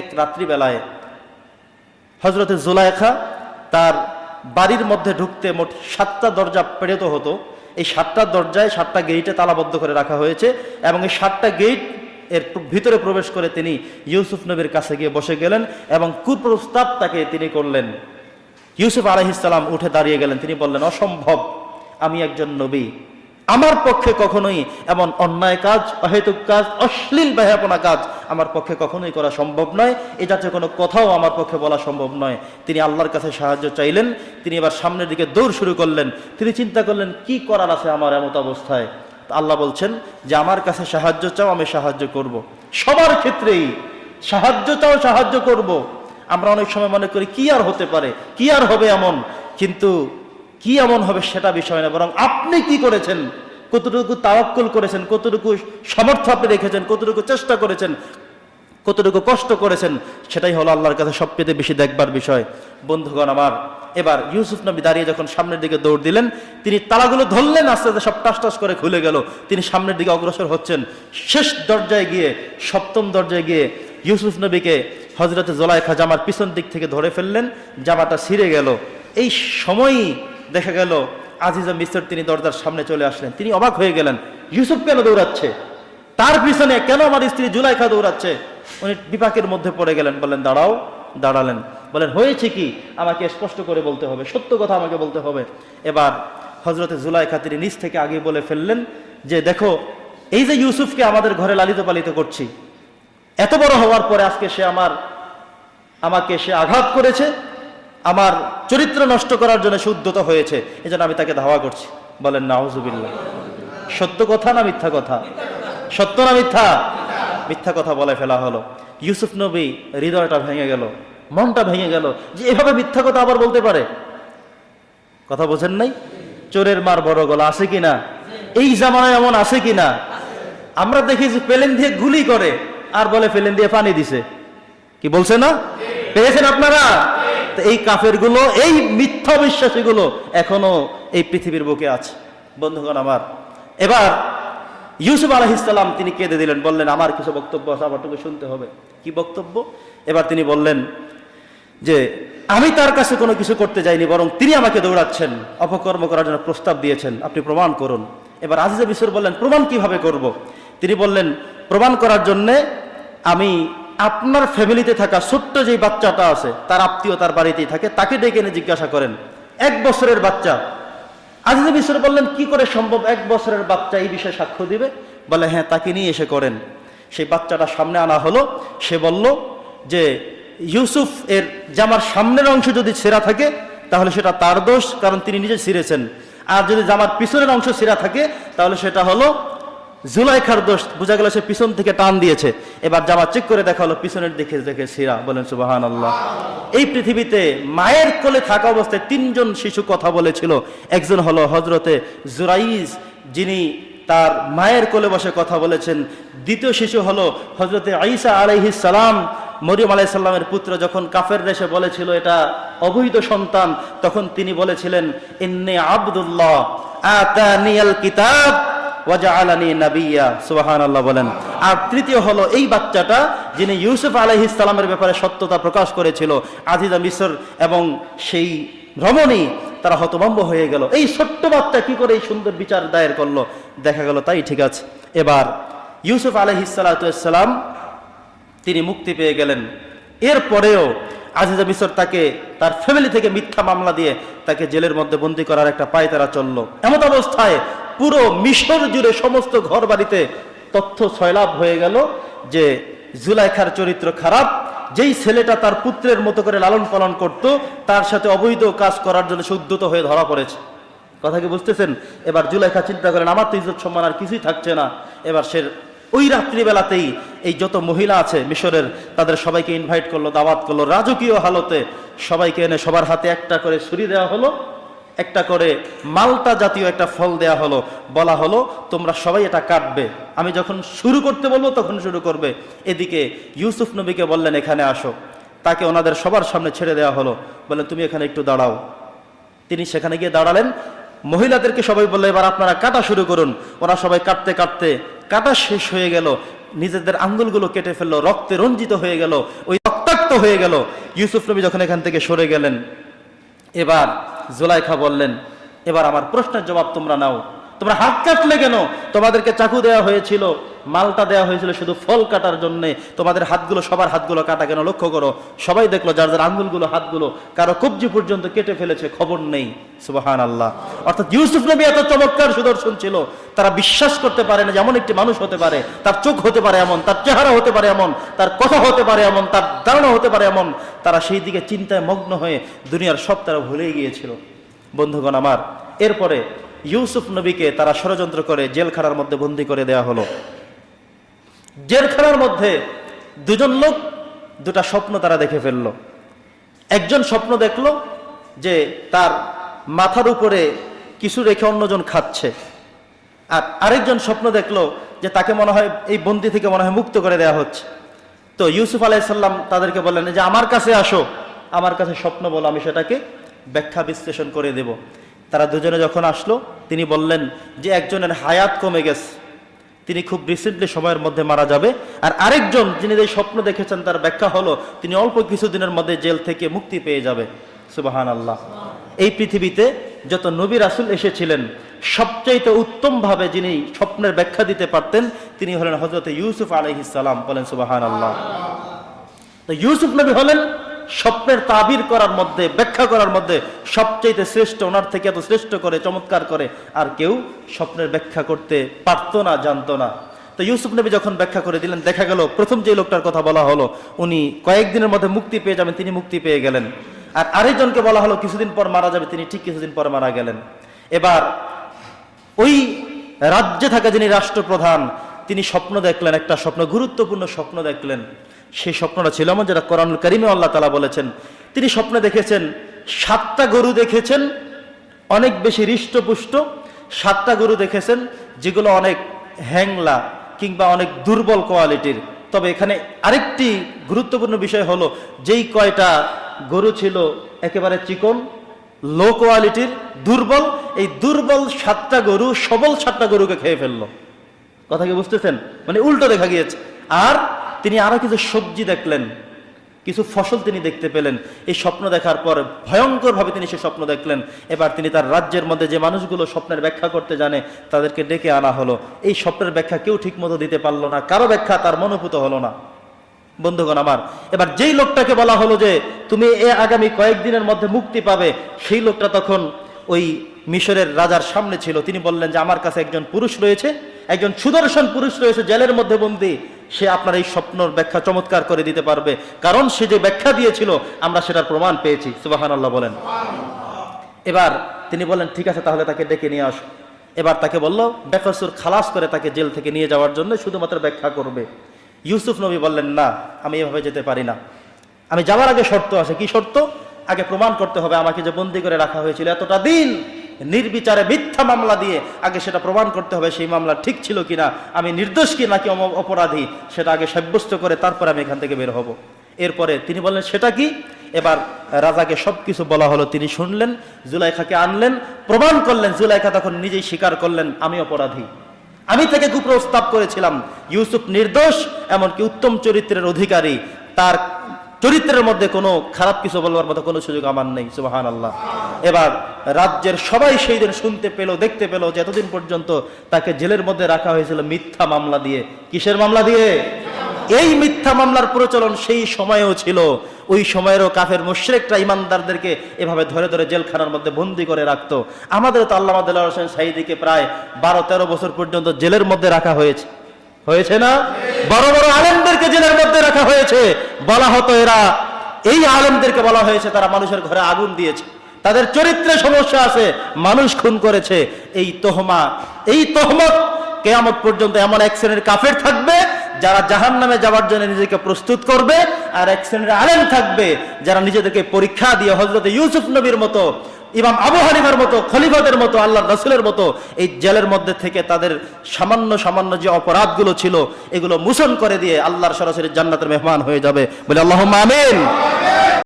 এক রাত্রিবেলায় হজরতে জুলাইখা তার বাড়ির মধ্যে ঢুকতে মোট সাতটা দরজা প্রেরিত হতো। এই সাতটা দরজায় সাতটা গেইটে তালাবদ্ধ করে রাখা হয়েছে এবং এই সাতটা গেইট এর ভিতরে প্রবেশ করে তিনি ইউসুফ নবীর কাছে গিয়ে বসে গেলেন এবং কুপ্রস্তাব তাকে তিনি করলেন। ইউসুফ আলহিসাল্লাম উঠে দাঁড়িয়ে গেলেন। তিনি বললেন, অসম্ভব, আমি একজন নবী। আমার পক্ষে কখনোই এমন অন্যায় কাজ, অহেতুক কাজ, অশ্লীল ব্যাহাপনা কাজ আমার পক্ষে কখনোই করা সম্ভব নয়। এ যাতে কোনো কথাও আমার পক্ষে বলা সম্ভব নয়। তিনি আল্লাহর কাছে সাহায্য চাইলেন, তিনি এবার সামনের দিকে দৌড় শুরু করলেন। তিনি চিন্তা করলেন, কি করার আছে আমার এমত অবস্থায়? আল্লাহ বলছেন যে, আমার কাছে সাহায্য চাও, আমি সাহায্য করব। সবার ক্ষেত্রেই সাহায্য চাও, সাহায্য করব। আমরা অনেক সময় মনে করি, কি আর হতে পারে? কি আর হবে এমন? কিন্তু কি এমন হবে সেটা বিষয় না, বরং আপনি কি করেছেন? কতটুকু তাওয়াক্কুল করেছেন, কতটুকু সামর্থ্য আপনি রেখেছেন, কতটুকু চেষ্টা করেছেন, কতটুকু কষ্ট করেছেন, সেটাই হলো আল্লাহর কাছে সবচেয়ে বেশি দেখবার বিষয়। বন্ধুগণ আমার, এবার ইউসুফ নবী দাঁড়িয়ে যখন সামনের দিকে দৌড় দিলেন, তিনি তালাগুলো ধরলেন, আস্তে আস্তে সব টাস টাস করে খুলে গেল। তিনি সামনের দিকে অগ্রসর হচ্ছেন। শেষ দরজায় গিয়ে, সপ্তম দরজায় গিয়ে ইউসুফ নবীকে হজরত জোলাইখা জামার পিছন দিক থেকে ধরে ফেললেন। জামাটা ছিঁড়ে গেল। এই সময়ই দেখা গেল আজিজা মিস্ত্র তিনি দরজার সামনে চলে আসলেন। তিনি অবাক হয়ে গেলেন, ইউসুফ কেন দৌড়াচ্ছে? তার পিছনে কেন আমার স্ত্রী জুলাইখা দৌড়াচ্ছে? উনি বিপাকের মধ্যে পড়ে গেলেন, বললেন, দাঁড়াও। দাঁড়ালেন বলেন হয়েছে কি? আমাকে স্পষ্ট করে বলতে হবে, সত্য কথা আমাকে বলতে হবে। এবার হজরতে জুলাইখা তিনি নিজ থেকে আগে বলে ফেললেন যে, দেখো, এই যে ইউসুফকে আমাদের ঘরে লালিত পালিত করছি, এত বড় হওয়ার পরে আজকে সে আমার, আমাকে সে আঘাত করেছে আমার চরিত্র নষ্ট করার জন্য সে উদ্যত হয়েছে, এজন্য আমি তাকে ধাওয়া করছি। বলেন, নাউজুবিল্লাহ। সত্য কথা না মিথ্যা কথা? সত্য না মিথ্যা? মিথ্যা কথা বলে ফেলা হলো। ইউসুফ নবী হৃদয়টা ভেঙে গেল, মনটা ভেঙে গেল যে এভাবে মিথ্যা কথা আবার বলতে পারে। কথা বোঝেন নাই? চোরের মার বড় গলা আছে কিনা? এই জামানায় এমন আছে কিনা? আমরা দেখি যে পেলেন দিয়ে গুলি করে, আর বলে পেলেন দিয়ে পানি দিছে। কি বলছে না? পেয়েছেন আপনারা? এই কাফেরগুলো এই মিথ্যা বিশ্বাসী গুলো এখনও এই পৃথিবীর বুকে আছে। বন্ধুগণ আমার, এবার ইউসুফ আলহিসাল্লাম তিনি কেঁদে দিলেন, বললেন, আমার কিছু বক্তব্য আছে, আমারটুকু শুনতে হবে। কি বক্তব্য? এবার তিনি বললেন যে, আমি তার কাছে কোনো কিছু করতে যাইনি, বরং তিনি আমাকে দৌড়াচ্ছেন, অপকর্ম করার জন্য প্রস্তাব দিয়েছেন, আপনি প্রমাণ করুন। এবার আজিজা বিশ্বর বললেন, প্রমাণ কীভাবে করব। তিনি বললেন, প্রমাণ করার জন্যে আমি আপনার ফ্যামিলিতে থাকা ছোট্ট যে বাচ্চাটা আছে, তার আত্মীয় তার বাড়িতেই থাকে, তাকে ডেকে এনে জিজ্ঞাসা করেন, এক বছরের বাচ্চা? আজিজা বিশ্বর বললেন, কি করে সম্ভব এক বছরের বাচ্চা এই বিষয়ে সাক্ষ্য দিবে? বলে হ্যাঁ তাকে নিয়ে এসে করেন। সেই বাচ্চাটা সামনে আনা হলো, সে বলল যে, ইউসুফ এর জামার সামনের অংশ যদি ছেঁড়া থাকে, তাহলে সেটা তার দোষ, কারণ তিনি নিজে ছিঁড়েছেন। আর যদি জামার পিছনের অংশ ছেঁড়া থাকে, তাহলে সেটা হলো জুলাইখার দোষ বোঝা গেল সে পিছন থেকে টান দিয়েছে। এবার জামা চেক করে দেখা হলো পিছনের দিকে দেখে সিরা বলেন সুবাহান আল্লাহ এই পৃথিবীতে মায়ের কোলে থাকা অবস্থায় তিনজন শিশু কথা বলেছিল। একজন হলো হজরতে জুরাইজ, যিনি তার মায়ের কোলে বসে কথা বলেছেন। দ্বিতীয় শিশু হলো হজরতে আইসা আলাইহি সালাম। মরিয়ম আলাই সাল্লামের পুত্র যখন কাফের দেশে বলেছিল এটা অবৈধ সন্তান, তখন তিনি বলেছিলেন, ইন্নে আব্দুল্লাহ কিতাব। ওয়াজআলানি নাবিয়্যা সুবহানাল্লাহ বলেন। আর তৃতীয় হলো এই বাচ্চাটা যিনি ইউসুফ আলাইহিস সালামের ব্যাপারে সত্যতা প্রকাশ করেছিল, আজিজা মিসর এবং সেই রমণী তারা হতভম্ব হয়ে গেল। এই ছোট্ট বাচ্চা কি করে এই সুন্দর বিচার দায়ের করল? দেখা গেল, তাই ঠিক আছে। এবার ইউসুফ আলহিসাল্লাম তিনি মুক্তি পেয়ে গেলেন। এরপরেও আজিজা মিসর তাকে, তার ফ্যামিলি থেকে মিথ্যা মামলা দিয়ে তাকে জেলের মধ্যে বন্দি করার একটা পায় তারা চলল। এমন অবস্থায় পুরো মিশর জুড়ে সমস্ত ঘর বাড়িতে তথ্য ছয়লাভ হয়ে গেল যে জুলাইখার চরিত্র খারাপ, যেই ছেলেটা তার পুত্রের মতো করে লালন পালন করত, তার সাথে অবৈধ কাজ করার জন্য শুদ্ধত হয়ে ধরা পড়েছে। কথা কি বুঝতেছেন? এবার জুলাইখা চিন্তা করেন, আমার তো ইজ্জত সম্মান আর কিছুই থাকছে না। এবার সে ওই রাত্রিবেলাতেই এই যত মহিলা আছে মিশরের, তাদের সবাইকে ইনভাইট করল, দাওয়াত করল। রাজকীয় হালতে সবাইকে এনে সবার হাতে একটা করে ছুরি দেওয়া হলো। একটা করে মালটা জাতীয় একটা ফল দেয়া হলো, বলা হলো, তোমরা সবাই এটা কাটবে। আমি যখন শুরু করতে বলব, তখন শুরু করবে। এদিকে ইউসুফ নবীকে বললেন, এখানে আসো। তাকে ওনাদের সবার সামনে ছেড়ে দেওয়া হলো। বলে তুমি এখানে একটু দাঁড়াও। তিনি সেখানে গিয়ে দাঁড়ালেন। মহিলাদেরকে সবাই বলল, এবার আপনারা কাটা শুরু করুন। ওরা সবাই কাটতে কাটতে, কাটা শেষ হয়ে গেল। নিজেদের আঙ্গুলগুলো কেটে ফেলল, রক্তে রঞ্জিত হয়ে গেল, ওই রক্তাক্ত হয়ে গেল। ইউসুফ নবী যখন এখান থেকে সরে গেলেন এবার জোলাইখা বললেন এবার আমার প্রশ্নের জবাব তোমরা নাও। তোমরা হাত কাটলে কেন? তোমাদেরকে চাকু দেওয়া হয়েছিল, মালটা দেওয়া হয়েছিল শুধু ফল কাটার জন্য। তোমাদের হাতগুলো, সবার হাতগুলো কাটা কেন? লক্ষ্য করো, সবাই দেখল যার যার আঙ্গুলগুলো, হাতগুলো কারও কবজি পর্যন্ত কেটে ফেলেছে, খবর নেই। সুবাহান আল্লাহ অর্থাৎ ইউসুফ নবী এত চমৎকার সুদর্শন ছিল, তারা বিশ্বাস করতে পারে না যেমন একটি মানুষ হতে পারে, তার চোখ হতে পারে এমন, তার চেহারা হতে পারে এমন, তার কথা হতে পারে এমন, তার ধারণা হতে পারে এমন। তারা সেই দিকে চিন্তায় মগ্ন হয়ে দুনিয়ার সব তারা ভুলেই গিয়েছিল। বন্ধুগণ আমার, এরপরে ইউসুফ নবীকে তারা ষড়যন্ত্র করে জেলখানার মধ্যে বন্দি করে দেয়া হলো। জেলখানার মধ্যে দুজন লোক, দুটা স্বপ্ন তারা দেখে ফেলল। একজন স্বপ্ন দেখল যে তার মাথার উপরে কিছু রেখে অন্যজন খাচ্ছে। আর আরেকজন স্বপ্ন দেখল যে তাকে মনে হয় এই বন্দি থেকে মনে হয় মুক্ত করে দেওয়া হচ্ছে। তো ইউসুফ আলাইসাল্লাম তাদেরকে বললেন যে আমার কাছে আসো, আমার কাছে স্বপ্ন বলো, আমি সেটাকে ব্যাখ্যা বিশ্লেষণ করে দেব। তারা দুজনে যখন আসলো, তিনি বললেন যে একজনের হায়াত কমে গেছে। তিনি খুব রিসেন্টলি সময়ের মধ্যে মারা যাবে। আর আরেকজন যিনি এই স্বপ্ন দেখেছেন, তার ব্যাখ্যা হলো, তিনি অল্প কিছুদিনের মধ্যে জেল থেকে মুক্তি পেয়ে যাবে। সুবাহান আল্লাহ এই পৃথিবীতে যত নবী রাসুল এসেছিলেন, সবচাইতে উত্তমভাবে যিনি স্বপ্নের ব্যাখ্যা দিতে পারতেন, তিনি হলেন হজরত ইউসুফ আলহিসাল্লাম বলেন সুবাহান আল্লাহ তো ইউসুফ নবী হলেন স্বপ্নের তাবির করার মধ্যে, ব্যাখ্যা করার মধ্যে সবচাইতে শ্রেষ্ঠ, ওনার থেকে এত শ্রেষ্ঠ করে, চমৎকার করে, আর কেউ স্বপ্নের ব্যাখ্যা করতে পারতো না, জানতো না। তো ইউসুফ নবী যখন ব্যাখ্যা করে দিলেন, দেখা গেল প্রথম যে লোকটার কথা বলা হলো, উনি কয়েকদিনের মধ্যে মুক্তি পেয়ে যাবেন, তিনি মুক্তি পেয়ে গেলেন। আর আরেকজনকে বলা হলো, কিছুদিন পর মারা যাবে, তিনি ঠিক কিছুদিন পর মারা গেলেন। এবার, ওই রাজ্যে থাকা যিনি রাষ্ট্রপ্রধান, তিনি স্বপ্ন দেখলেন, একটা স্বপ্ন, গুরুত্বপূর্ণ স্বপ্ন দেখলেন। সেই স্বপ্নটা ছিল এমন, যেটা কোরআনুল করিমে আল্লাহ তালা বলেছেন। তিনি স্বপ্নে দেখেছেন, সাতটা গরু দেখেছেন, অনেক বেশি হৃষ্টপুষ্ট। সাতটা গরু দেখেছেন, যেগুলো অনেক হ্যাংলা কিংবা অনেক দুর্বল কোয়ালিটির। তবে এখানে আরেকটি গুরুত্বপূর্ণ বিষয় হলো, যেই কয়টা গরু ছিল একেবারে চিকন লো কোয়ালিটির, দুর্বল, এই দুর্বল সাতটা গরু সবল সাতটা গরুকে খেয়ে ফেলল। কথা কি বুঝতেছেন? মানে উল্টো দেখা গিয়েছে। আর তিনি আরও কিছু সবজি দেখলেন, কিছু ফসল তিনি দেখতে পেলেন। এই স্বপ্ন দেখার পর ভয়ঙ্কর ভাবে তিনি সে স্বপ্ন দেখলেন। এবার তিনি তার রাজ্যের মধ্যে যে মানুষগুলো স্বপ্নের ব্যাখ্যা করতে জানে, তাদেরকে ডেকে আনা হলো। এই স্বপ্নের ব্যাখ্যা কেউ ঠিক মতো দিতে পারল না, কারও ব্যাখ্যা তার মনোভূত হলো না। বন্ধুগণ আমার, এবার যেই লোকটাকে বলা হলো যে তুমি এ আগামী কয়েকদিনের মধ্যে মুক্তি পাবে, সেই লোকটা তখন ওই মিশরের রাজার সামনে ছিল। তিনি বললেন যে, আমার কাছে একজন পুরুষ রয়েছে, একজন সুদর্শন পুরুষ রয়েছে, জেলের মধ্যে বন্দি। সে আপনার এই স্বপ্নর ব্যাখ্যা চমৎকার করে দিতে পারবে। কারণ সে যে ব্যাখ্যা দিয়েছিল, আমরা সেটার প্রমাণ পেয়েছি। সুবাহান আল্লাহ বলেন। এবার তিনি বললেন, ঠিক আছে, তাহলে তাকে ডেকে নিয়ে আসো। এবার তাকে বলল, বেকসুর খালাস করে তাকে জেল থেকে নিয়ে যাওয়ার জন্য শুধুমাত্র ব্যাখ্যা করবে। ইউসুফ নবী বললেন, না, আমি এভাবে যেতে পারি না। আমি যাওয়ার আগে শর্ত আছে। কি শর্ত? আগে প্রমাণ করতে হবে আমাকে যে বন্দি করে রাখা হয়েছিল এতটা দিন। নির্বিচারে মিথ্যা মামলা দিয়ে আগে সেটা প্রমাণ করতে হবে সেই মামলা ঠিক ছিল কিনা, আমি নির্দোষ কি নাকি অপরাধী, সেটা আগে সাব্যস্ত করে তারপরে আমি এখান থেকে বের হব। এরপরে তিনি বললেন, সেটা কি? এবার রাজাকে সবকিছু বলা হলো, তিনি শুনলেন, জুলাইখাকে আনলেন, প্রমাণ করলেন, জুলাইখা তখন নিজেই স্বীকার করলেন, আমি অপরাধী। আমি তাকে কুপ্রস্তাব করেছিলাম। ইউসুফ নির্দোষ, এমনকি উত্তম চরিত্রের অধিকারী। তার চরিত্রের মধ্যে কোনো খারাপ কিছু বলবার মতো কোনো সুযোগ আমার নেই সুবাহান আল্লাহ এবার রাজ্যের সবাই সেই দিন শুনতে পেল, দেখতে পেল যে এতদিন পর্যন্ত তাকে জেলের মধ্যে রাখা হয়েছিল মিথ্যা মামলা দিয়ে। কিসের মামলা দিয়ে? এই মিথ্যা মামলার প্রচলন সেই সময়েও ছিল। ওই সময়েরও কাফের মুশরেকরা ইমানদারদেরকে এভাবে ধরে ধরে জেলখানার মধ্যে বন্দি করে রাখতো। আমাদের তো আল্লাহ আদাল্লাহ হোসেন সাইদিকে প্রায় বারো তেরো বছর পর্যন্ত জেলের মধ্যে রাখা হয়েছে। হয়েছে না? বড় বড় আলেমদেরকে জেলের মধ্যে রাখা হয়েছে। বলা হতো এরা, এই আলেমদেরকে বলা হয়েছে তারা মানুষের ঘরে আগুন দিয়েছে। তাদের চরিত্রে সমস্যা আছে, মানুষ খুন করেছে। এই তোহমা, এই তোহমত কেয়ামত পর্যন্ত এমন এক শ্রেণির কাফের থাকবে যারা জাহান নামে যাওয়ার জন্য নিজেকে প্রস্তুত করবে আর এক শ্রেণির আলেম থাকবে যারা নিজেদেরকে পরীক্ষা দিয়ে হজরত ইউসুফ নবীর মতো, ইমাম আবু হানিফার মতো, খলিফাদের মতো আল্লাহ রসুলের মতো এই জেলের মধ্যে থেকে তাদের সামান্য সামান্য যে অপরাধগুলো ছিল, এগুলো মুসন করে দিয়ে আল্লাহর সরাসরি জান্নাতের মেহমান হয়ে যাবে। বলে আল্লাহ আমিন।